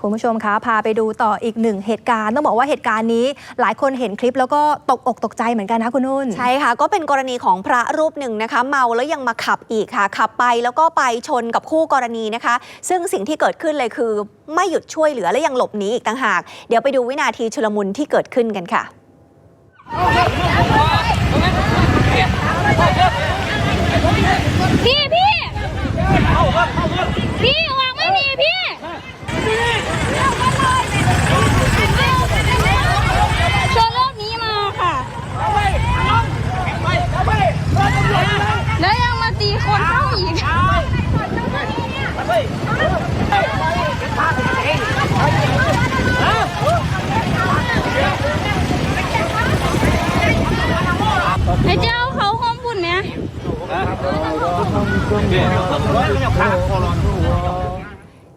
คุณผู้ชมคะพาไปดูต่ออีกหนึ่งเหตุการณ์ต้องบอกว่าเหตุการณ์นี้ หลายคนเห็นคลิปแล้วก็ตกอกตกใจเหมือนกันนะคุณนุ่นใช่ค่ะ ก็เป็นกรณีของพระรูปหนึ่งนะคะ เมาแล้วยังมาขับอีกค่ะ ขับไปแล้วก็ไปชนกับคู่กรณีนะคะ ซึ่งสิ่งที่เกิดขึ้นเลยคือ ไม่หยุดช่วยเหลือและยังหลบหนีอีกต่างหาก เดี๋ยวไปดูวินาทีชุลมุนที่เกิดขึ้นกันค่ะ 对，我不烂，没有开。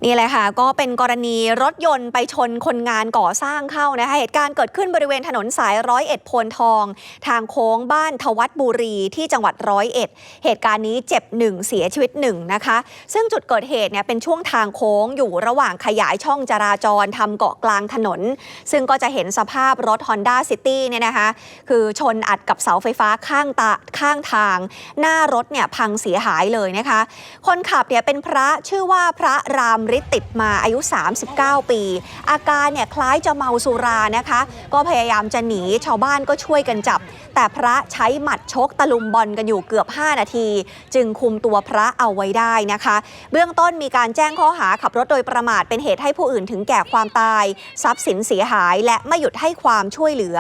นี่แหละค่ะ ก็เป็นกรณีรถยนต์ไปชนคนงานก่อสร้างเข้านะคะเหตุการณ์เกิดขึ้นบริเวณถนนสายร้อยเอ็ดโพนทอง ทางโค้งบ้านทวัดบุรีที่จังหวัดร้อยเอ็ดเหตุการณ์นี้เจ็บหนึ่งเสียชีวิตหนึ่งนะคะ ซึ่งจุดเกิดเหตุเนี่ยเป็นช่วงทางโค้งอยู่ระหว่างขยายช่องจราจรทำเกาะกลางถนน ซึ่งก็จะเห็นสภาพรถ Honda City เนี่ยนะคะคือชนอัดกับเสาไฟฟ้าข้างตาข้างทาง หน้ารถเนี่ยพังเสียหายเลยนะคะ คนขับเนี่ยเป็นพระชื่อว่าพระรามฤทธิ์ติดมาอายุ 39 ปี อาการเนี่ยคล้ายจะเมาสุรานะคะ ก็พยายามจะหนีชาวบ้านก็ช่วยกันจับ แต่พระใช้หมัดชกตะลุมบอลกันอยู่เกือบ 5 นาที จึงคุมตัวพระเอาไว้ได้นะคะ เบื้องต้นมีการแจ้งข้อหาขับรถโดยประมาทเป็นเหตุให้ผู้อื่นถึงแก่ความตาย ทรัพย์สินเสียหายและไม่หยุดให้ความช่วยเหลือ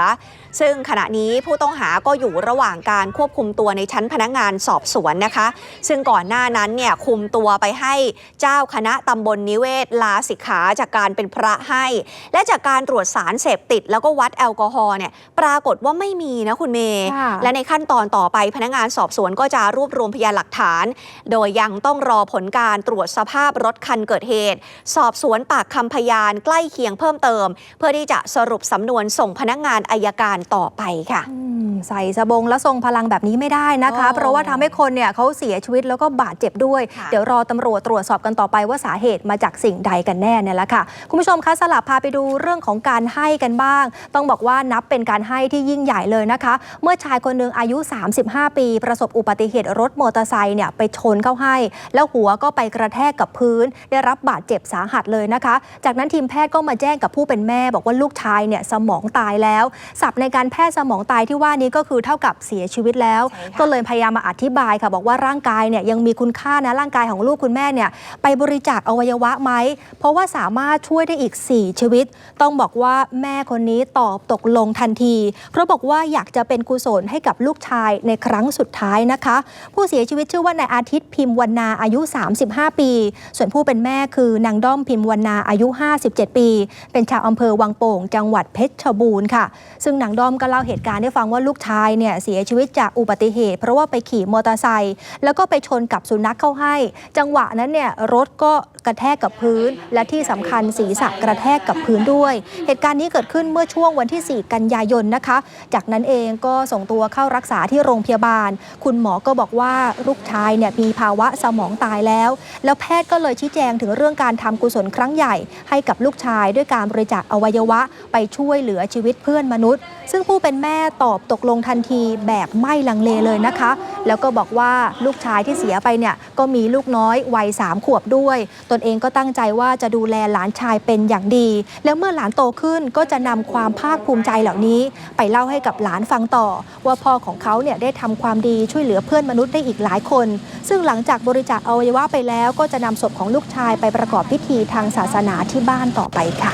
ซึ่งขณะนี้ผู้ต้องหาก็อยู่ระหว่างการควบคุมตัวในชั้นพนักงานสอบสวนนะคะ ซึ่งก่อนหน้านั้นเนี่ยคุมตัวไปให้เจ้าคณะตำบลนิเวศลาสิกขาจากการเป็นพระให้ และจากการตรวจสารเสพติด แล้วก็วัดแอลกอฮอล์เนี่ยปรากฏว่าไม่มีนะคุณเมย์ค่ะและในขั้นตอนต่อไปพนักงานสอบสวนก็จะรวบรวมพยานหลักฐาน โดยยังต้องรอผลการตรวจสภาพรถคันเกิดเหตุ สอบสวนปากคำพยานใกล้เคียงเพิ่มเติม เพื่อที่จะสรุปสำนวนส่งพนักงานอายการต่อไปค่ะอืมใส่สบงแล้วทรงพลังแบบนี้ไม่ได้นะคะอ๋อเพราะว่าทำให้คนเนี่ยเขาเสียชีวิตแล้วก็บาดเจ็บด้วยค่ะเดี๋ยวรอตำรวจตรวจสอบกันต่อไปว่าสาเหตุมาจากสิ่งใดกันแน่เนี่ยแหละค่ะ คุณผู้ชมคะสลับพาไปดูเรื่องของการให้กันบ้าง ต้องบอกว่านับเป็นการให้ที่ยิ่งใหญ่เลยนะคะ เมื่อชายคนหนึ่งอายุ 35 ปี ประสบอุบัติเหตุรถมอเตอร์ไซค์เนี่ยไปชนเข้าให้ แล้วหัวก็ไปกระแทกกับพื้น ได้รับบาดเจ็บสาหัสเลยนะคะ จากนั้นทีมแพทย์ก็มาแจ้งกับผู้เป็นแม่ บอกว่าลูกชายเนี่ยสมองตายแล้วศัพท์ในการแพทย์สมองตายที่ว่านี้ก็คือเท่ากับเสียชีวิตแล้วใช่ค่ะก็เลยพยายามมาอธิบายค่ะบอกว่าร่างกายเนี่ยยังมีคุณค่านะร่างกายของลูกคุณแม่เนี่ยไปบริจาคอวัยวะไหมเพราะว่าสามารถช่วยได้อีก 4 ชีวิต ต้องบอกว่าแม่คนนี้ตอบตกลงทันที เพราะบอกว่าอยากจะเป็นกุศลให้กับลูกชายในครั้งสุดท้ายนะคะ ผู้เสียชีวิตชื่อว่านายอาทิตย์พิมพ์วรรณาอายุ 35 ปี ส่วนผู้เป็นแม่คือนางด้อมพิมพ์วรรณาอายุ 57 ปี เป็นชาวอำเภอวังโป่ง จังหวัดเพชรบูรณ์ค่ะ ซึ่งนางด้อมก็เล่าเหตุการณ์ให้ฟังว่าลูกชายเนี่ยเสียชีวิตจากอุบัติเหตุ เพราะว่าไปขี่มอเตอร์ไซค์แล้วก็ไปชนกับสุนัขเข้าให้ จังหวะนั้นเนี่ยรถก็กระแทกกับพื้น และที่สำคัญศีรษะกระแทกกับพื้นด้วย เหตุการณ์นี้เกิดขึ้นเมื่อช่วงวันที่ 4 กันยายนนะคะ จากนั้นเองก็ส่งตัวเข้ารักษาที่โรงพยาบาล คุณหมอก็บอกว่าลูกชายเนี่ยมีภาวะสมองตายแล้ว แล้วแพทย์ก็เลยชี้แจงถึงเรื่องการทำกุศลครั้งใหญ่ ให้กับลูกชายด้วยการบริจาคอวัยวะ ไปช่วยเหลือชีวิตเพื่อนมนุษย์ซึ่งผู้เป็นแม่ตอบตกลงทันทีแบบไม่ลังเลเลยนะคะ แล้วก็บอกว่าลูกชายที่เสียไปเนี่ยก็มีลูกน้อยวัยสามขวบด้วย ตนเองก็ตั้งใจว่าจะดูแลหลานชายเป็นอย่างดี แล้วเมื่อหลานโตขึ้นก็จะนำความภาคภูมิใจเหล่านี้ ไปเล่าให้กับหลานฟังต่อ ว่าพ่อของเขาเนี่ยได้ทำความดีช่วยเหลือเพื่อนมนุษย์ได้อีกหลายคน ซึ่งหลังจากบริจาคอวัยวะไปแล้ว ก็จะนำศพของลูกชายไปประกอบพิธีทางศาสนาที่บ้านต่อไปค่ะ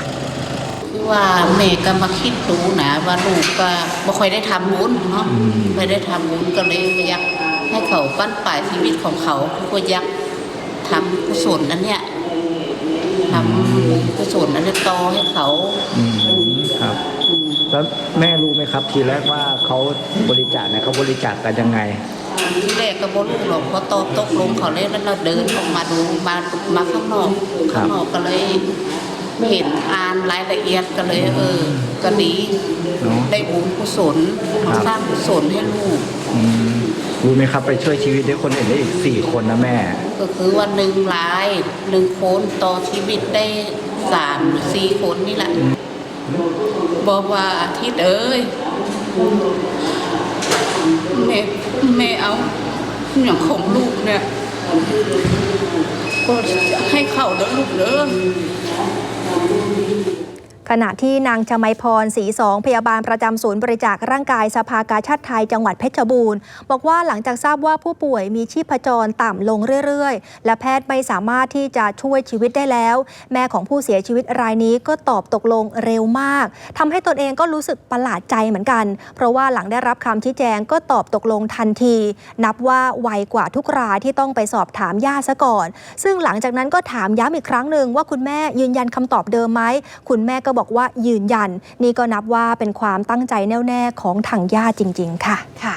คือว่าแม่ก็มาคิดดูนะว่าลูกก็บ่ค่อยได้ทำบุญเนาะไม่ได้ทำบุญก็เลยอยากให้เขาปั้นปลายชีวิตของเขาก็อยากทำกุศลนั้นเนี่ยทำกุศลนั้นต่อให้เขาอืมครับอืมแล้วแม่รู้ไหมครับ ทีแรกว่าเขาบริจาคเนี่ยเขาบริจาคกันยังไงที่แรกก็บ่รู้หรอกพอตอบตกลงเขาเลยแล้วเราเดินออกมาดูมามาข้างนอกครับข้างนอกก็เลย เห็นอ่านรายละเอียดก็เลยเออก็ดีเนาะได้บุญกุศลครับ สร้างกุศลให้ลูก อืมรู้ไหมครับไปช่วยชีวิตได้คนอื่นได้อีกสี่คนนะแม่ ก็คือว่าหนึ่งรายหนึ่งคนต่อชีวิตได้สามหรือสี่คนนี่แหละ บอกว่าอาทิตย์เอ้ยแม่แม่เอาอย่างของลูกเนี่ย ก็ให้เขาแล้วลูกเด้อ 到天明 ขณะที่นางชมัยพรศรีสองพยาบาลประจำศูนย์บริจาคร่างกายสภากาชาติไทยจังหวัดเพชรบูรณ์ บอกว่าหลังจากทราบว่าผู้ป่วยมีชีพจรต่ำลงเรื่อยๆ และแพทย์ไม่สามารถที่จะช่วยชีวิตได้แล้ว แม่ของผู้เสียชีวิตรายนี้ก็ตอบตกลงเร็วมากทำให้ตนเองก็รู้สึกประหลาดใจเหมือนกัน เพราะว่าหลังได้รับคำชี้แจงก็ตอบตกลงทันที นับว่าไวกว่าทุกรายที่ต้องไปสอบถามญาติซะก่อน ซึ่งหลังจากนั้นก็ถามย้ำอีกครั้งหนึ่งว่าคุณแม่ยืนยันคำตอบเดิมไหมคุณแม่ก็บอกว่ายืนยัน นี่ก็นับว่าเป็นความตั้งใจแน่วแน่ของทางญาติจริง ๆ ค่ะค่ะ